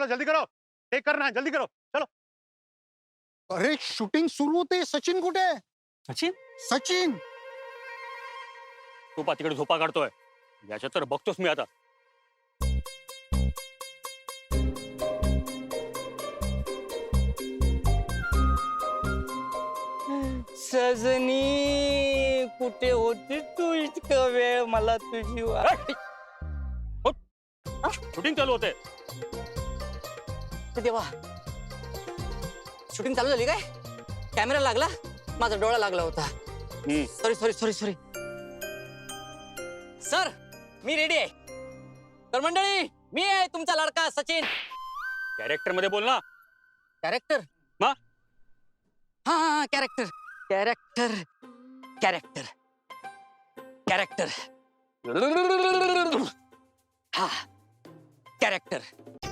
चलो जल्दी करो। टेक करना है जल्दी करो। चलो। अरे शूटिंग सुरू होते सचिन कुठे आहे? सचिन? सचिन! तू पा तिकडे झोपा काढतोय. याच्यात तर बघतोस मी आता. सजनी कुठे होती तू इतका वेळ? मला तुझी वाट शूटिंग चालू होते. देवा शूटिंग चालू झाली काय? कॅमेरा लागला माझा डोळा लागला होता. Sorry sorry sorry sorry sir मी रेडी आहे. तर मंडळी मी आहे तुमचा लाडका सचिन. कॅरेक्टरमध्ये बोल ना. कॅरेक्टर मा? हा हा कॅरेक्टर कॅरेक्टर कॅरेक्टर कॅरेक्टर हा. कॅरेक्टर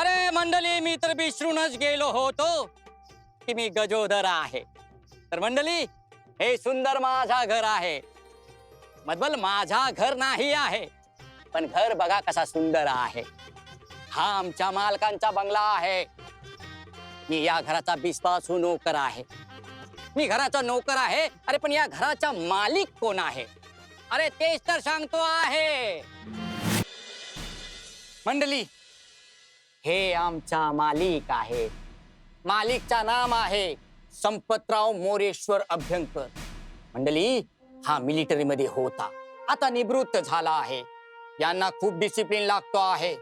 अरे मंडळी मी तर विसरूनच गेलो होतो की मी गजोदर आहे. तर मंडळी हे सुंदर माझा घर आहे. मधबल माझा घर नाही आहे पण घर बघा कसा सुंदर आहे. हा आमच्या मालकांचा बंगला आहे. मी या घराचा बिस्वासू नोकर आहे. मी घराचा नोकर आहे. अरे पण या घराचा मालिक कोण आहे? अरे तेच तर सांगतो आहे. मंडली हे आमचा मालिक आहे मालिकचा नाम आहे संपतराव मोरेश्वर अभ्यंकर. मंडळी हा मिलिटरीमध्ये होता. आता निवृत्त झाला आहे. यांना खूप डिसिप्लिन लागतो आहे.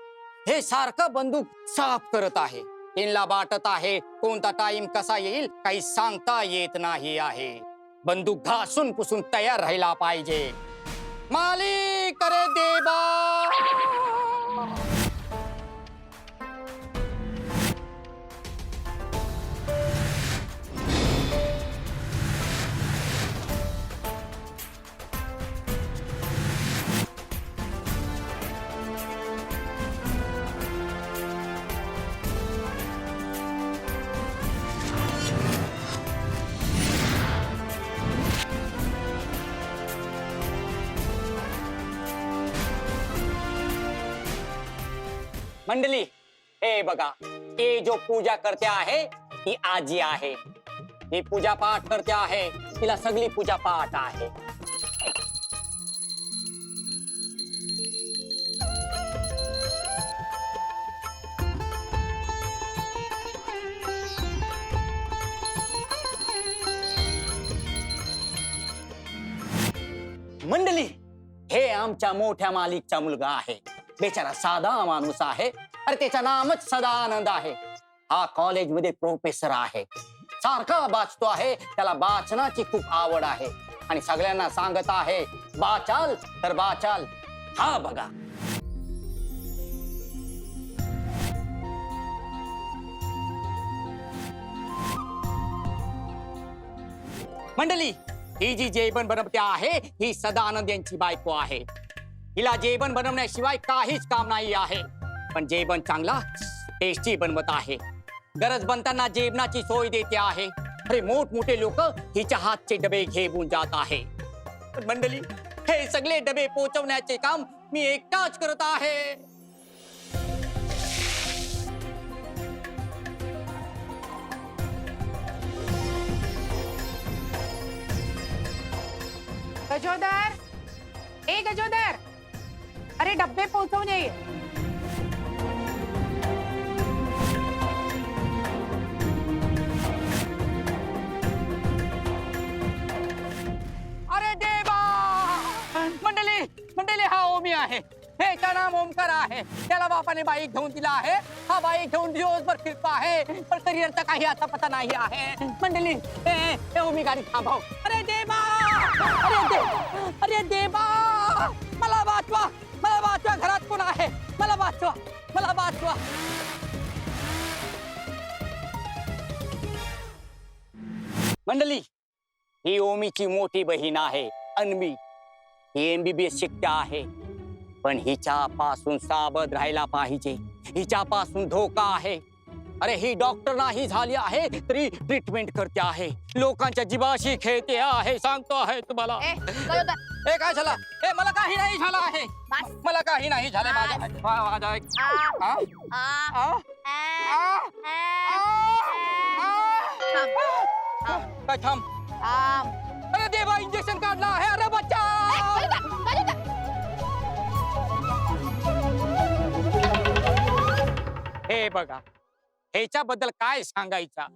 हे सारखं बंदूक साफ करत आहे. त्यांना बाटत आहे कोणता टाइम कसा येईल काही सांगता येत नाही आहे. बंदूक घासून पुसून तयार राहिला पाहिजे. मालिक रे देवा! मंडळी हे बघा ते जो पूजा करते आहे ती आजी आहे. ही पूजा पाठ करते आहे, तिला सगळी पूजा पाठ आहे. मंडळी हे आमच्या मोठ्या मालिकचा मुलगा आहे. बेचारा साधा माणूस आहे. अरे त्याचं नामच सदानंद आहे. हा कॉलेजमध्ये प्रोफेसर आहे. सारखा वाचतो आहे. त्याला वाचनाची खूप आवड आहे. आणि सगळ्यांना सांगत आहे वाचाल तर वाचाल. हा बघा. मंडळी ही जी जेवण बनवते आहे ही सदानंद यांची बायको आहे. हिला जेवण बनवण्याशिवाय काहीच काम नाही आहे. पण जेवण चांगला टेस्टी बनवत आहे. गरज बनताना जेवणाची सोय देते आहे. अरे मोठमोठे लोक हिच्या हातचे डबे घेऊन जात आहे. पण मंडळी हे सगळे डबे पोचवण्याचे काम मी एकटाच करत आहे. गजोदर! ए गजोदर! सारे डब्बे पहुंचो जाइए अरे देवा! मंडळी हा आहे. नाम आहे. त्याला बापाने बाईक घेऊन दिला आहे. हा बाईक घेऊन दिवसभर फिरतो आहे. पण करिअरचा काही आता पता नाही आहे. मंडली ए, ओमी गाडी थांबव. अरे देवा! अरे देवा अरे देवा! मला वाचवा. मला वाचवा घरात कोण आहे? मला वाचवा मला वाचवा मंडली ही ओमीची मोठी बहीण आहे अन्वी. ही एमबीबीएस शिकता आहे. पण हिच्यापासून सावध राहायला पाहिजे. हिच्यापासून धोका आहे. अरे ही डॉक्टर नाही झाली आहे तरी ट्रीटमेंट करते आहे. लोकांच्या जीवाशी खेळते आहे सांगतो आहे तुम्हाला. ए, काय झालं? ए मला काही नाही झालं आहे. बस. मला काही नाही झालं माझ्या वा- माझ्या आ, आ? आ, आ? आ, आ? आ, आ? काय थांब. अरे देवा इंजेक्शन काढला आहे. अरे बच्चा. हे बघा. ह्याच्याबद्दल काय सांगायचं?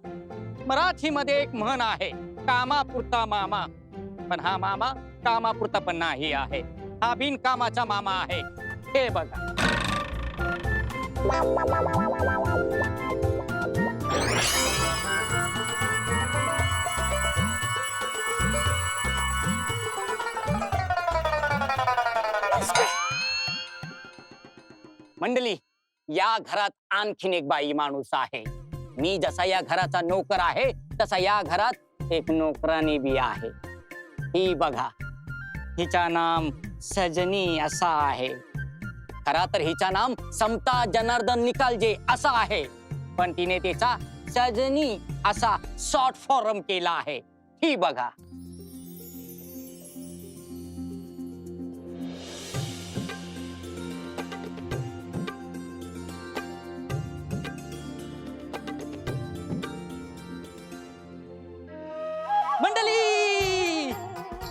मराठीमध्ये एक म्हण आहे, कामापुरता मामा. पण हा मामा कामापुरता पण नाही आहे. हा बिनकामाचा मामा आहे. हे बघा. मंडळी, या घरात आणखीन एक बाई माणूस आहे. मी जसा या घराचा नोकर आहे तसा या घरात एक नोकरानी बी आहे. ही बघा हिचा नाम सजनी असा आहे. खरा तर हिचा नाम समता जनार्दन निकालजे असा आहे. पण तिने तिचा सजनी असा शॉर्ट फॉर्म केला आहे. ही बघा.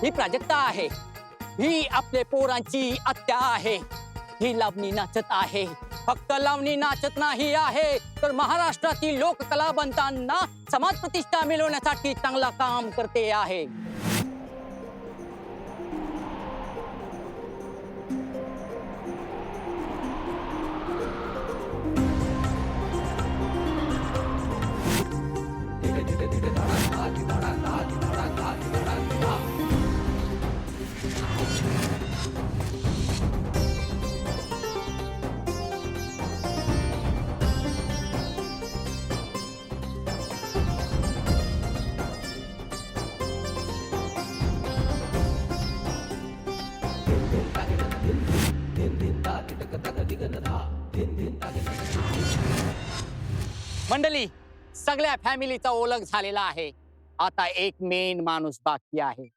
ही प्राजक्ता आहे. ही आपले पोरांची आत्या आहे. ही लावणी नाचत आहे. फक्त लावणी नाचत नाही आहे तर महाराष्ट्रातील लोककलावंतांना समाज प्रतिष्ठा मिळवण्यासाठी चांगला काम करते आहे. मंडळी सगळ्या फॅमिलीचा ओळख झालेला आहे. आता एक मेन माणूस बाकी आहे.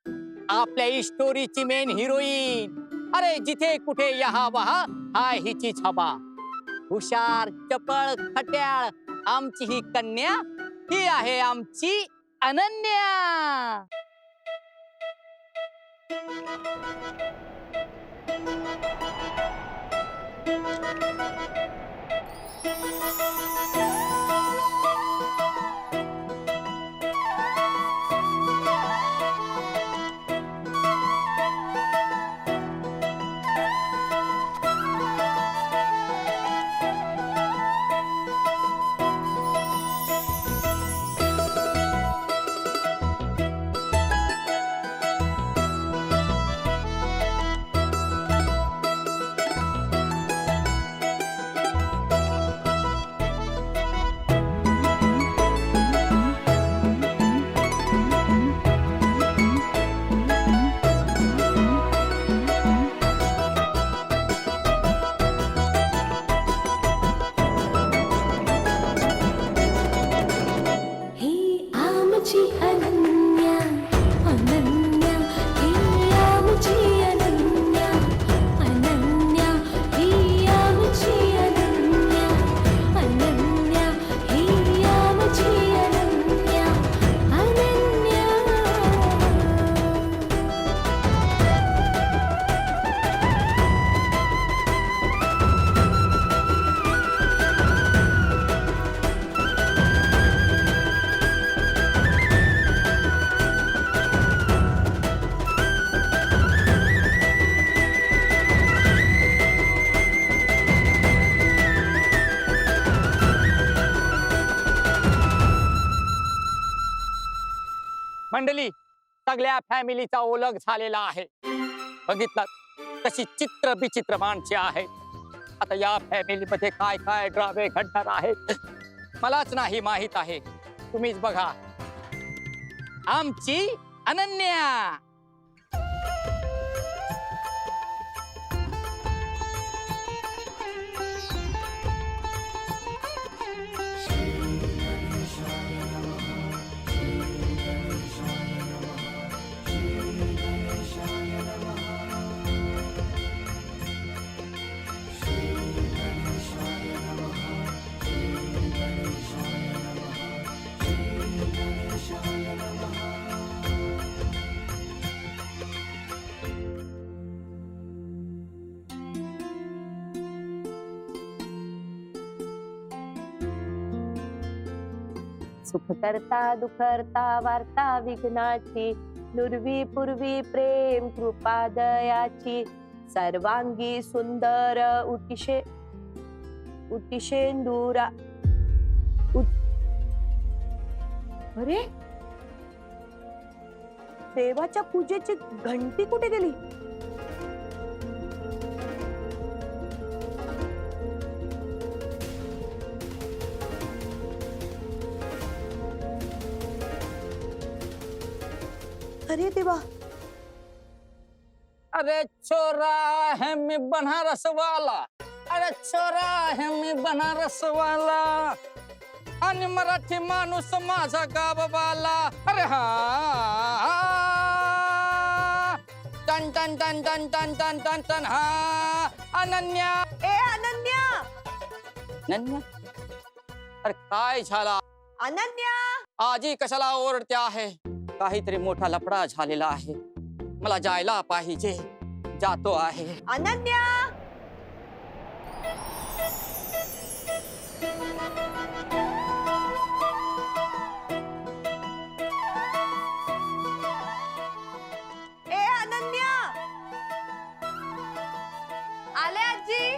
आपल्या स्टोरीची मेन हिरोईन अरे जिथे कुठे यहा वहा हा हिची छबा. हुशार चपळ खट्याळ आमची ही कन्या ही आहे आमची अनन्या. मंडली सगळ्या फॅमिलीचा ओळख झालेला आहे. बघितलं तशी चित्र विचित्र माणसे आहेत. आता या फॅमिलीमध्ये काय काय ड्रावे घडणार आहेत मलाच नाही माहीत आहे. तुम्हीच बघा. आमची अनन्या! सुख करता दुखरता वार्ता विघ्नाची नुरवी पूर्वी प्रेम कृपा दयाची सर्वांगी सुंदर उटिशे उटिशेंदुरा. उट- अरे! देवाच्या पूजेची घंटी कुठे गेली? अरे देवा. अरे छोरा है मी बनारस वाला अरे छोरा है मी बनारस वाला आणि मराठी माणूस माझा गाववाला. अरे हा. टन टन टन टन टन टन टन टन हा. अनन्या. ए अनन्या. अनन्या? अरे काय झाला? अनन्या. आजी कशाला ओरडते आहे? काहीतरी मोठा लफडा झालेला आहे. मला जायला पाहिजे. जातो आहे. अनन्या! ए अनन्या! आले आजी?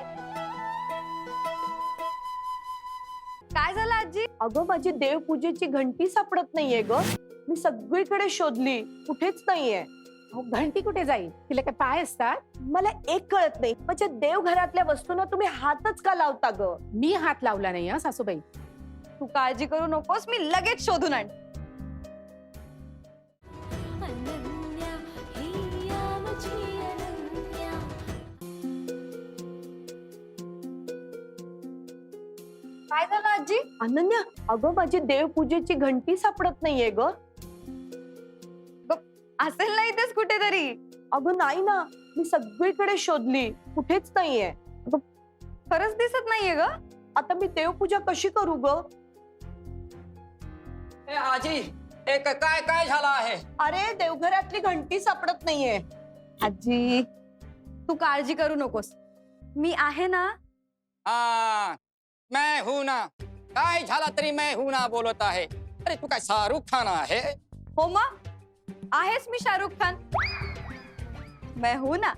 काय झालं आजी? अगं माझी देवपूजेची घंटी सापडत नाहीये ग. मी सगळीकडे शोधली कुठेच नाहीये. अहो, घंटी कुठे जाईल? तिला काय पाय असतात? मला एक कळत नाही. म्हणजे देवघरातल्या वस्तूंना तुम्ही हातच का लावता ग? मी हात लावला नाही हं, सासूबाई. तू काळजी करू नकोस मी लगेच शोधून आण. अनन्या हिया माझी अनन्या. काय झालं आजी? अनन्या अगं माझी देवपूजेची घंटी सापडत नाहीये ग. असेल ना इथेच कुठेतरी. अगं नाही ना. मी सगळीकडे शोधली. कुठेच नाहीये. खरंच दिसत नाहीये ग. आता मी देवपूजा कशी करू ग? ए आजी एक काय काय झालं आहे? अरे देवघरातली घंटी सापडत नाहीये. आजी तू काळजी करू नकोस. मी आहे ना? हा मैं हूं ना. काय झाला तरी मैं हूं ना बोलत आहे? अरे तू काय शाहरुख खान आहे? हो मग? आहेस मी शाहरुख खान. मैं हूं ना.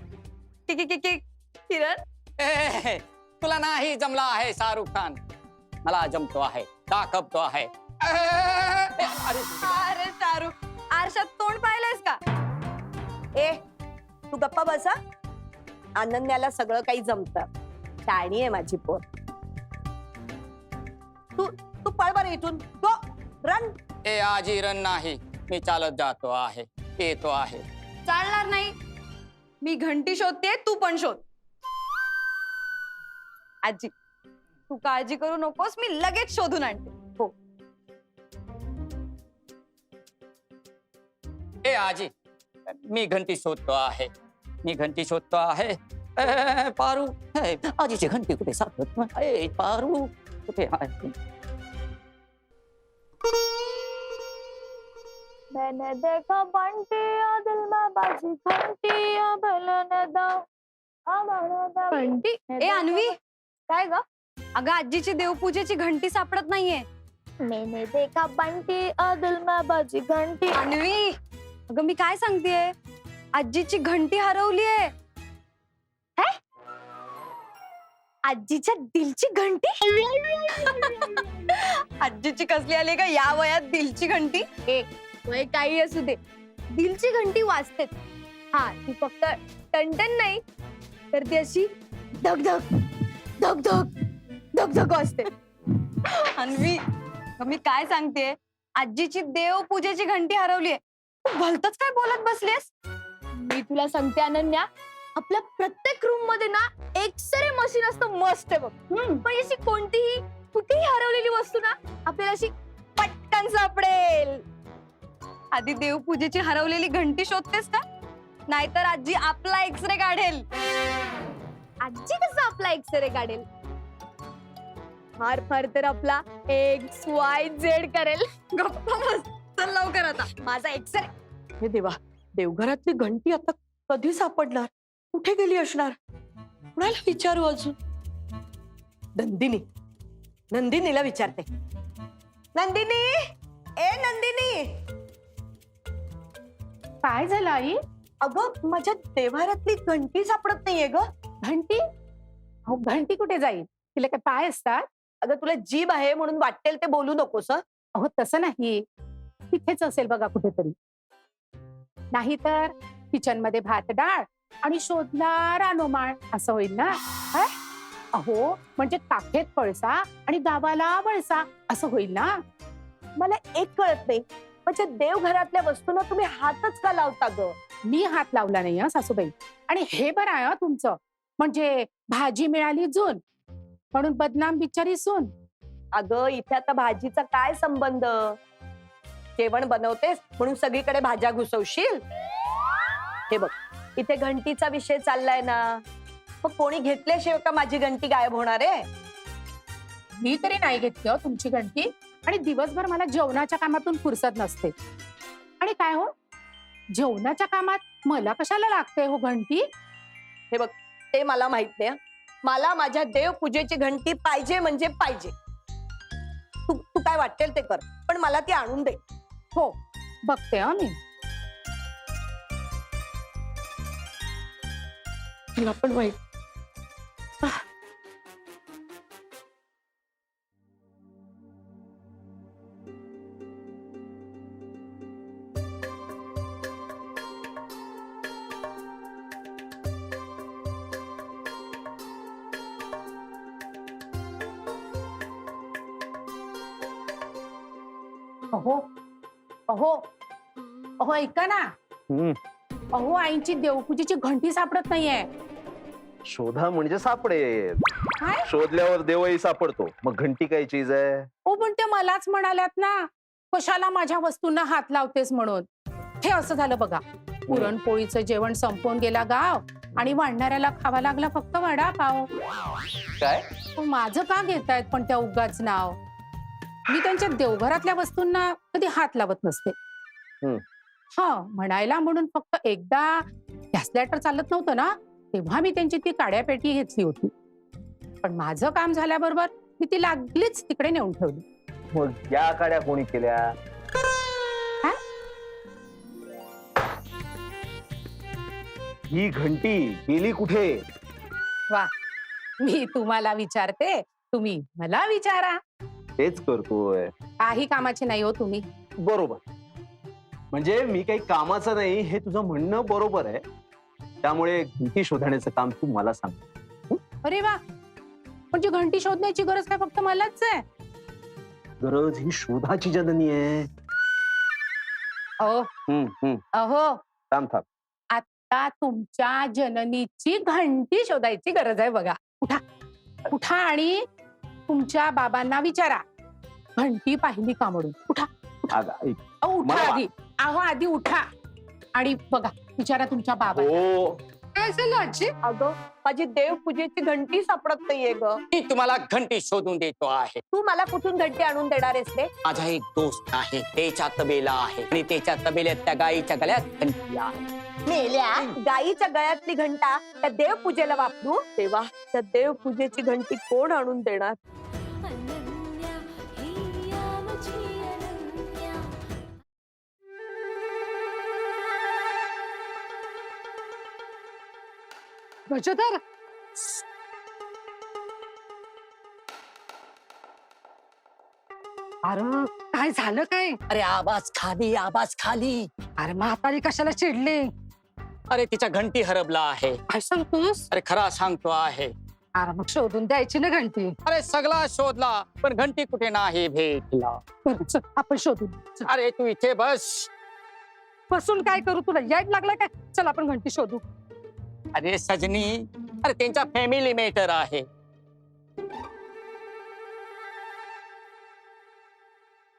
कि कि- कि- कि- किरण? ए, तुला नाही जमला आहे शाहरुख खान. मला जमतो आहे दाखवतो आहे. ए, अरे अरे शाहरुख आरशात तोंड पाहिलंयस का? ए तू गप्पा बसा अनन्याला सगळं काही जमत. शाणी आहे माझी पोर. तू तू पळ बरं इथून. गो रन. ए आजी रन नाही. मी चालत जातो आहे? येतो आहे. चालणार नाही. मी घंटी शोधते तू पण शोध. आजी तू काळजी करू नकोस मी लगेच शोधून आणते. हो. ए आजी मी घंटी शोधतो आहे. मी घंटी शोधतो आहे. ए, पारू ए, आजीची घंटी कुठे सापडत नाही. ए, पारू कुठे आहे? मैंने देखा बंटी और दिल में बाजी घंटी और भलन दाव घंटी ए अन्वी? काय ग? अगं आजीची देवपूजेची घंटी सापडत नाहीये. मैंने देखा बंटी दिल में बजी घंटी। अन्वी अगं मी काय सांगतेय? आजीची घंटी हरवलीये. आजीच्या दिलची घंटी? आजीची कसली आली का या वयात दिलची घंटी? ए वय काही असू दे. दिलची घंटी वाजते. हा ती फक्त टनटन नाही तर ती अशी धक धक धक वाजते. अन्वी मी काय सांगते आजीची देव पूजेची घंटी हरवलीये. तू भलतच काय बोलत बसलीस मी तुला सांगते अनन्या आपल्या प्रत्येक रूममध्ये ना एक्सरे मशीन असतं मस्त आहे बघ. पण अशी कोणतीही कुठेही हरवलेली वस्तू ना आपल्याला अशी पटकन सापडेल. आधी देवपूजेची हरवलेली घंटी शोधतेस का? नाहीतर आजी आपला एक्सरे काढेल. आजी कसं आपला एक्सरे काढेल? फार फार तर आपला एक्स वाय झेड करेल. गप्पा बस चल लवकर आता. माझा एक्सरे हे देवा देवघरातली घंटी आता कधी सापडणार? कुठे गेली असणार? कुणाला विचारू अजून? नंदिनी. नंदिनीला विचारते. नंदिनी! ए नंदिनी! काय झालं आई? अगं माझ्या देवारातली घंटी सापडत नाहीये ग. घंटी? अहो घंटी कुठे जाईल? तिला काय पाय असतात? अगं तुला जीभ आहे म्हणून वाटेल ते बोलू नकोस हं? अहो तसं नाही. तिथेच असेल बघा कुठेतरी. नाहीतर किचनमध्ये भात डाळ आणि शोधला रानोमाळ असं होईल ना? अहो म्हणजे काखेत पळसा आणि गावाला वळसा. असं होईल ना? मला एक कळत नाही. म्हणजे देवघरातल्या वस्तूंना तुम्ही हातच का लावता ग? मी हात लावला नाही हं सासूबाई. आणि हे बरं आहे हं तुमचं. म्हणजे भाजी मिळाली जून म्हणून बदनाम बिचारी सून. अगं इथे आता भाजीचा काय संबंध? जेवण बनवतेस म्हणून सगळीकडे भाज्या घुसवशील? हे बघ इथे घंटीचा विषय चाललाय ना. मग कोणी घेतल्याशिवाय का माझी घंटी गायब होणार आहे? मी तरी नाही घेतली हो तुमची घंटी. आणि दिवसभर मला जेवणाच्या कामातून फुरसत नसते. आणि काय हो? जेवणाच्या कामात मला कशाला लागते हो घंटी? ते मला माहीत नाही हं. मला माझ्या देवपूजेची घंटी पाहिजे म्हणजे पाहिजे. तू तू काय वाटेल ते कर पण मला ती आणून दे. हो बघते हं मी. तुला पण माहीत. ऐका ना. हम्म. अहो आईची देवपूजेची घंटी सापडत नाहीये. शोधा म्हणजे सापडेल. काय? शोधल्यावर देवही सापडतो. मग घंटी काय चीज आहे? हो पण ते मलाच म्हणाल्यात ना. कशाला माझ्या वस्तूंना हात लावतेस म्हणून? हे असं झालं बघा. पुरणपोळीचं जेवण संपवून गेला गाव आणि वाढणाऱ्याला खावा लागला फक्त वडापाव. काय? पण माझं का घेतायत पण त्या उगाच नाव? मी त्यांच्या देवघरातल्या वस्तूंना कधी हात लावत नसते. हम्म. हा म्हणायला म्हणून फक्त एकदा गॅस लायटर चालत नव्हतं ना तेव्हा मी त्यांची ती काड्या पेटी घेतली होती. पण माझं काम झाल्याबरोबर मी ती लागलीच तिकडे नेऊन ठेवली. मग या काड्या कोणी केल्या? ही? घंटी गेली कुठे? मी तुम्हाला विचारते तुम्ही मला विचारा. तेच करतोय. काही कामाचे नाही हो तुम्ही. बरोबर. म्हणजे मी काही कामाचं नाही हे तुझं म्हणणं बरोबर आहे. त्यामुळे घंटी शोधण्याचं काम तू मला सांग. अरे वा! म्हणजे घंटी शोधण्याची गरज काय फक्त मलाच आहे? गरज ही शोधाची जननी आहे. अहो. हम्म, हम्म. अहो. थांब थांब. आता तुमच्या जननीची घंटी शोधायची गरज आहे बघा. उठा. उठा आणि तुमच्या बाबांना विचारा. घंटी पाहिली का म्हणून? उठा. अगं, ऐक. अहो उठा मला वा- आधी अहो आधी उठा. आणि बघा विचारा तुमच्या बाबा हो. काय झालं आजी? अगं माझी देवपूजेची घंटी सापडत नाहीये ग. मी तुम्हाला घंटी शोधून देतो आहे. तू मला कुठून घंटी आणून देणार आहेस रे? माझा एक दोस्त आहे. त्याच्या तबेला आहे. आणि त्याच्या तबेल्यात त्या गाईच्या गळ्यात घंटी आहे. मेल्या गाईच्या गळ्यातली घंटा त्या देवपूजेला वापरू? तेव्हा त्या देवपूजेची घंटी कोण आणून देणार? गजोदर अरे काय झालं काय? अरे आवाज खाली आवाज खाली. अरे म्हातारी कशाला चिडली? अरे तिचा घंटी हरबला आहे. काय सांगतोस? अरे खरा सांगतो आहे. अरे मग शोधून द्यायची ना घंटी. अरे सगळा शोधला पण घंटी कुठे नाही भेटला. बरं, चल, आपण शोधू चल. अरे तू इथे बस. बसून काय करू तुला? याड लागला काय? चल आपण घंटी शोधू. अरे सजनी अरे त्यांचा फॅमिली मॅटर आहे.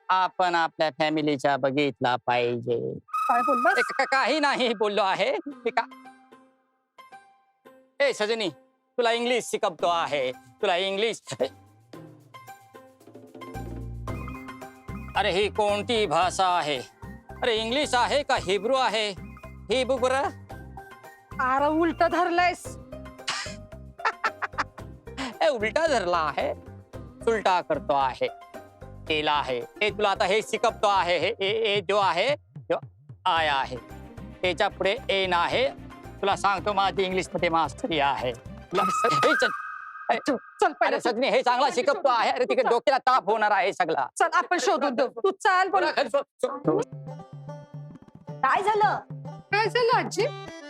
आपण आपल्या फॅमिलीच्या बघितला पाहिजे. काय बोललास? ते का- काही नाही बोललो आहे. ते का ए सजनी तुला इंग्लिश शिकवतो आहे. तुला इंग्लिश अरे ही कोणती भाषा आहे? अरे इंग्लिश आहे का हिब्रू आहे? ही बघ बरं? अरे उलट धरलायस. ए उलटा धरला आहे. उलटा करतो आहे. केला आहे. हे तुला आता हे शिकवतो आहे. हे ए ए जो आहे जो आय आहे. त्याच्या पुढे एन आहे तुला सांगतो माझी इंग्लिशमध्ये मास्टरी आहे. तुला स- हे चल. चल चल पहिले अरे सजनी हे चांगला शिकवतो आहे. अरे तिकडे डोक्याला ताप होणार आहे सगळा. चल आपण शोधून देऊ. तू चाल बोल. काय झालं? काय झालं आजी?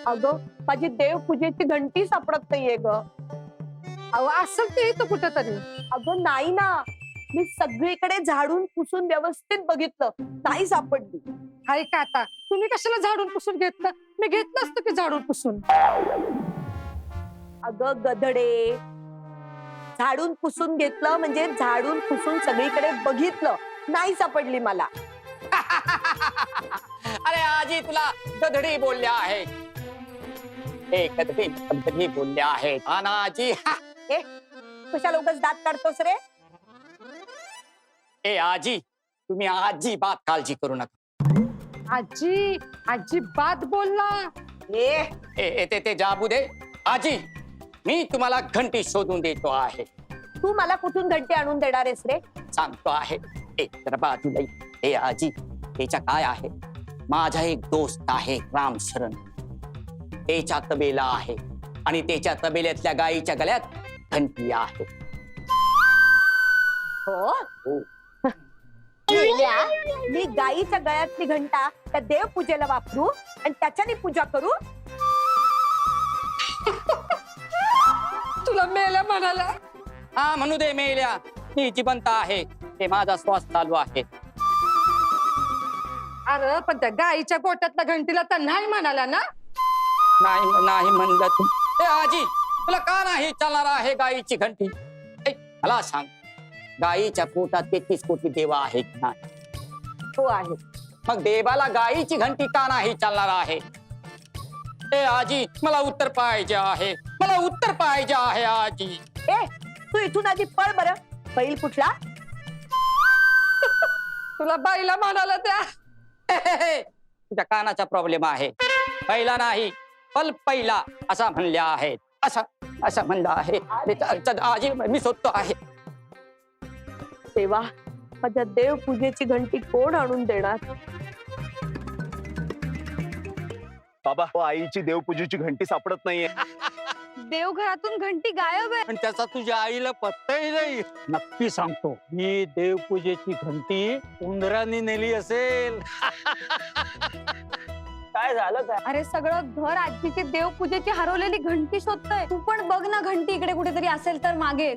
अगं माझी देवपूजेची घंटी सापडत नाहीये ग. अहो असेल ते इथं कुठं तरी अगं नाही ना. मी सगळीकडे झाडून पुसून व्यवस्थित बघितलं. नाही सापडली. हाय का आता? तुम्ही कशाला झाडून पुसून घेतलं? मी घेतलं असतं की झाडून पुसून. अगं गधडे. झाडून पुसून घेतलं म्हणजे झाडून पुसून सगळीकडे बघितलं. नाही सापडली मला. अरे आजी तुला गधडी बोलल्या आहे हे गधडी गधडी बोलल्या आहेत. हा हा. कशा लोकच दात काढतोस रे? ए आजी तुम्ही आजी बात काळजी करू नका. आजी आजी बात बोलला. ए ए ए, ते ते जाबू दे. आजी मी तुम्हाला घंटी शोधून देतो आहे. तू मला कुठून घंटी आणून देणार आहेस रे? सांगतो आहे. एक तर बाजूला ये. ए आजी त्याच्या काय आहे? माझा एक दोस्त आहे राम शरण. त्याच्या तबेला आहे आणि त्याच्या तबेल्यातल्या गायीच्या गळ्यात घंटी आहे. हो? गेल्या, मी गाईच्या गळ्यातली घंटा त्या देवपूजेला वापरू आणि त्याच्याने पूजा करू? तुला मेला म्हणाला. हा म्हणू दे मेल्या. मी जिवंत आहे. ते माझा श्वास चालू आहे. अरे पण त्या गाईच्या पोटातल्या घंटीला तर नाही म्हणाला ना? नाही नाही म्हणलं तू. ए आजी तुला का नाही चालणार आहे गायीची घंटी? ए, मला सांग गायीच्या पोटात तेहतीस कोटी देवा आहेत ना हो आहे मग देवाला गायीची घंटी का नाही चालणार आहे? ए आजी मला उत्तर पाहिजे आहे. मला उत्तर पाहिजे आहे आजी. ए तू इथून आधी पळ बरं. बैल कुठला? तुला बाईला म्हणाला त्या. तुझ्या कानाचा प्रॉब्लेम आहे. पहिला नाही पल पहिला असा म्हणल्या आहे असा असं म्हणलं आहे. आजी मी शोधतो आहे. तेव्हा माझ्या देवपूजेची घंटी कोण आणून देणार? बाबा हो, आईची देवपूजेची घंटी सापडत नाहीये. देवघरातून घंटी गायब आहे. पण त्याचा तुझ्या आईला पत्ताही नाही. नक्की सांगतो ही देवपूजेची घंटी उंदरांनी नेली असेल. काय झालं काय? अरे सगळं घर आजीची देवपूजेची हरवलेली घंटी शोधतोय. तू पण बघ ना घंटी इकडे कुठेतरी असेल तर मागे.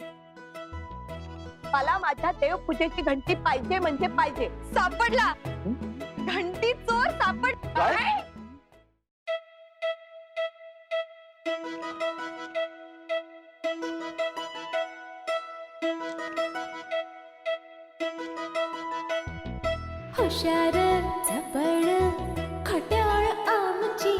मला माझ्या देवपूजेची घंटी पाहिजे म्हणजे पाहिजे. सापडला. घंटी चोर सापड काय? हुशार झपड खट्याळ आमची